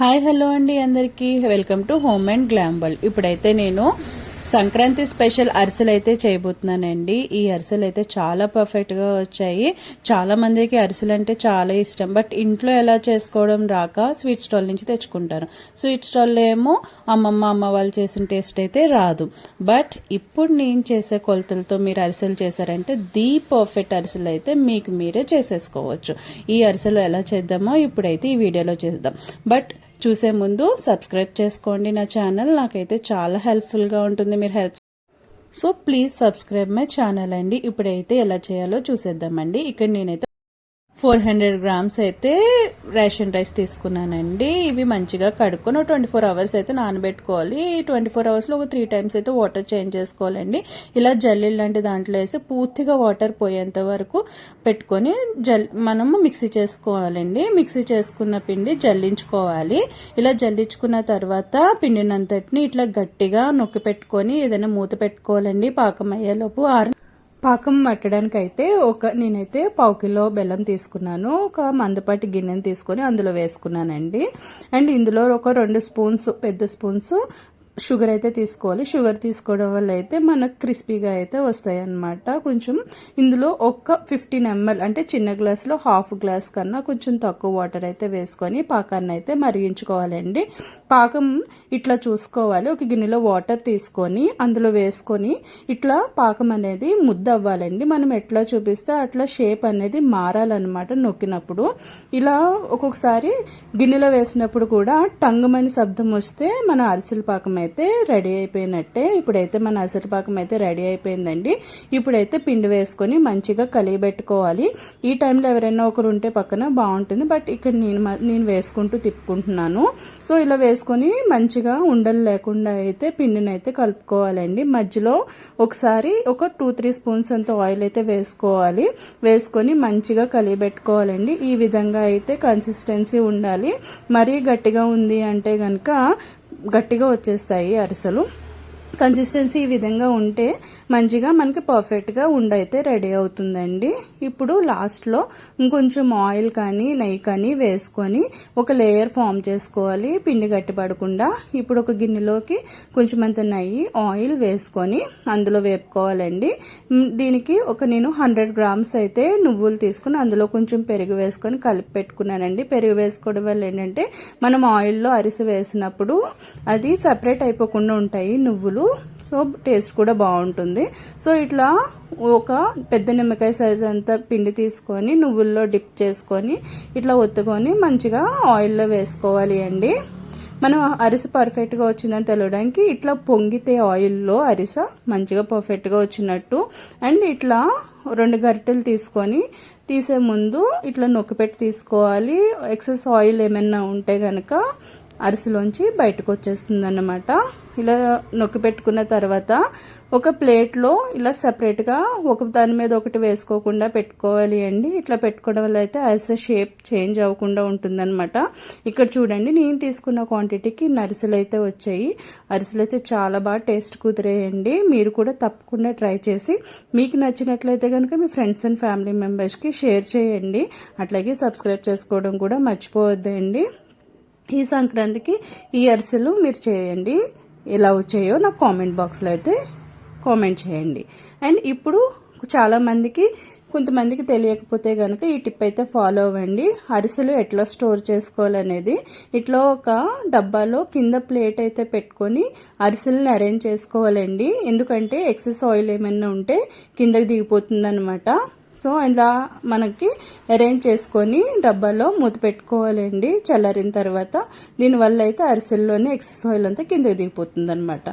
Hi hello అండి అందరికీ. Welcome to home and గ్లాంబల్. ఇప్పుడైతే నేను సంక్రాంతి స్పెషల్ అరిసెలు అయితే చేయబోతున్నానండి. ఈ అరిసెలు అయితే చాలా పర్ఫెక్ట్గా వచ్చాయి. చాలా మందికి అరిసెలు అంటే చాలా ఇష్టం. బట్ ఇంట్లో ఎలా చేసుకోవడం రాక స్వీట్ స్టాల్ నుంచి తెచ్చుకుంటారు స్వీట్ స్టాల్లో ఏమో అమ్మమ్మ అమ్మ వాళ్ళు చేసిన టేస్ట్ అయితే రాదు. బట్ ఇప్పుడు నేను చేసే కొలతలతో మీరు అరిసెలు చేశారంటే ది పర్ఫెక్ట్ అరిసెలు అయితే మీకు మీరే చేసేసుకోవచ్చు. ఈ అరిసెలు ఎలా చేద్దామో ఇప్పుడైతే ఈ వీడియోలో చేద్దాం. బట్ చూసే ముందు సబ్స్క్రైబ్ చేసుకోండి నా ఛానల్. నాకైతే చాలా హెల్ప్ఫుల్గా ఉంటుంది. మీరు help so please subscribe my channel అండి. ఇప్పుడైతే ఎలా చేయాలో చూసేద్దామండి. ఇక్కడ నేనైతే ఫోర్ హండ్రెడ్ గ్రామ్స్ అయితే రేషన్ రైస్ తీసుకున్నానండి. ఇవి మంచిగా కడుక్కొని ట్వంటీ ఫోర్ అవర్స్ అయితే నానబెట్టుకోవాలి. ట్వంటీ ఫోర్ అవర్స్లో ఒక త్రీ టైమ్స్ అయితే వాటర్ చేంజ్ చేసుకోవాలండి. ఇలా జల్లి లాంటి దాంట్లో వేసి పూర్తిగా వాటర్ పోయేంత వరకు పెట్టుకొని జల్ మనము మిక్సీ చేసుకోవాలండి. మిక్సీ చేసుకున్న పిండి జల్లించుకోవాలి. ఇలా జల్లించుకున్న తర్వాత పిండినంతటిని ఇట్లా గట్టిగా నొక్కి పెట్టుకొని ఏదైనా మూత పెట్టుకోవాలండి. పాకం అయ్యేలోపు ఆరు పాకం పట్టడానికి అయితే ఒక నేనైతే పావు కిలో బెల్లం తీసుకున్నాను ఒక మందపాటి గిన్నెని తీసుకొని అందులో వేసుకున్నానండి. అండ్ ఇందులో ఒక రెండు స్పూన్స్ పెద్ద స్పూన్స్ షుగర్ అయితే తీసుకోవాలి. షుగర్ తీసుకోవడం వల్ల అయితే మనకు క్రిస్పీగా అయితే వస్తాయి అన్నమాట కొంచెం ఇందులో ఒక ఫిఫ్టీన్ ఎంఎల్ అంటే చిన్న గ్లాస్లో హాఫ్ గ్లాస్ కన్నా కొంచెం తక్కువ వాటర్ అయితే వేసుకొని పాకాన్ని అయితే మరిగించుకోవాలండి. పాకం ఇట్లా చూసుకోవాలి. ఒక గిన్నెలో వాటర్ తీసుకొని అందులో వేసుకొని ఇట్లా పాకం అనేది ముద్ద అవ్వాలండి మనం ఎట్లా చూపిస్తే అట్లా షేప్ అనేది మారాలన్నమాట నొక్కినప్పుడు. ఇలా ఒక్కొక్కసారి గిన్నెలో వేసినప్పుడు కూడా టంగుమని శబ్దం వస్తే మన అరిసెల పాకం అయితే రెడీ అయిపోయినట్టే. ఇప్పుడైతే మన అసరిపాకం అయితే రెడీ అయిపోయిందండి. ఇప్పుడైతే పిండి వేసుకొని మంచిగా కలియబెట్టుకోవాలి. ఈ టైంలో ఎవరైనా ఒకరు ఉంటే పక్కన బాగుంటుంది. బట్ ఇక్కడ నేను నేను వేసుకుంటూ తిప్పుకుంటున్నాను. సో ఇలా వేసుకొని మంచిగా ఉండలు లేకుండా అయితే పిండిని అయితే కలుపుకోవాలండి. మధ్యలో ఒకసారి ఒక టూ త్రీ స్పూన్స్ అంత ఆయిల్ అయితే వేసుకోవాలి. వేసుకొని మంచిగా కలియబెట్టుకోవాలండి. ఈ విధంగా అయితే కన్సిస్టెన్సీ ఉండాలి. మరీ గట్టిగా ఉంది అంటే కనుక గట్టిగా వచ్చేస్తాయి అరిసెలు. కన్సిస్టెన్సీ ఈ విధంగా ఉంటే మంచిగా మనకి పర్ఫెక్ట్గా ఉండైతే రెడీ అవుతుందండి. ఇప్పుడు లాస్ట్లో ఇంకొంచెం ఆయిల్ కానీ నెయ్యి కానీ వేసుకొని ఒక లేయర్ ఫామ్ చేసుకోవాలి. పిండి గట్టిపడకుండా ఇప్పుడు ఒక గిన్నెలోకి కొంచెం అంత నెయ్యి ఆయిల్ వేసుకొని అందులో వేపుకోవాలండి. దీనికి ఒక నేను హండ్రెడ్ గ్రామ్స్ అయితే నువ్వులు తీసుకుని అందులో కొంచెం పెరుగు వేసుకొని కలిపి పెట్టుకున్నానండి. పెరుగు వేసుకోవడం వల్ల ఏంటంటే మనం ఆయిల్లో అరిసి వేసినప్పుడు అది సపరేట్ అయిపోకుండా ఉంటాయి నువ్వులు. సో టేస్ట్ కూడా బాగుంటుంది. సో ఇట్లా ఒక పెద్ద నిమ్మకాయ సైజ్ అంతా పిండి తీసుకొని నువ్వుల్లో డిప్ చేసుకొని ఇట్లా ఒత్తుకొని మంచిగా ఆయిల్లో వేసుకోవాలి అండి. మనం అరిస పర్ఫెక్ట్గా వచ్చిందని తెలియడానికి ఇట్లా పొంగితే ఆయిల్లో అరిస మంచిగా పర్ఫెక్ట్గా వచ్చినట్టు. అండ్ ఇట్లా రెండు గరిటెలు తీసుకొని తీసే ముందు ఇట్లా నొక్కిపెట్టి తీసుకోవాలి. ఎక్సెస్ ఆయిల్ ఏమైనా ఉంటే కనుక అరిసెలోంచి బయటకు వచ్చేస్తుంది అన్నమాట ఇలా నొక్కి పెట్టుకున్న తర్వాత ఒక ప్లేట్లో ఇలా సపరేట్గా ఒక దాని మీద ఒకటి వేసుకోకుండా పెట్టుకోవాలి అండి. ఇట్లా పెట్టుకోవడం వల్ల అయితే అరిసె షేప్ చేంజ్ అవ్వకుండా ఉంటుందన్నమాట. ఇక్కడ చూడండి నేను తీసుకున్న క్వాంటిటీకి నరిసెలు అయితే వచ్చాయి. అరిసెలు అయితే చాలా బాగా టేస్ట్ కుదిరేయండి. మీరు కూడా తప్పకుండా ట్రై చేసి మీకు నచ్చినట్లయితే కనుక మీ ఫ్రెండ్స్ అండ్ ఫ్యామిలీ మెంబర్స్కి షేర్ చేయండి. అట్లాగే సబ్స్క్రైబ్ చేసుకోవడం కూడా మర్చిపోవద్దండి. ఈ సంక్రాంతికి ఈ అరిసెలు మీరు చేయండి. ఎలా వచ్చాయో నాకు కామెంట్ బాక్స్లో అయితే కామెంట్ చేయండి. అండ్ ఇప్పుడు చాలామందికి కొంతమందికి తెలియకపోతే కనుక ఈ టిప్ అయితే ఫాలో అవ్వండి. అరిసెలు ఎట్లా స్టోర్ చేసుకోవాలనేది. ఇట్లా ఒక డబ్బాలో కింద ప్లేట్ అయితే పెట్టుకొని అరిసెలను అరేంజ్ చేసుకోవాలండి. ఎందుకంటే ఎక్సెస్ ఆయిల్ ఏమైనా ఉంటే కిందకి దిగిపోతుంది అనమాట సో ఇలా మనకి అరేంజ్ చేసుకొని డబ్బాలో మూత పెట్టుకోవాలండి. చల్లారిన తర్వాత దీనివల్ల అయితే అరిసెల్లోనే ఎక్సెస్ ఆయిల్ అంతా కిందకి దిగిపోతుంది అనమాట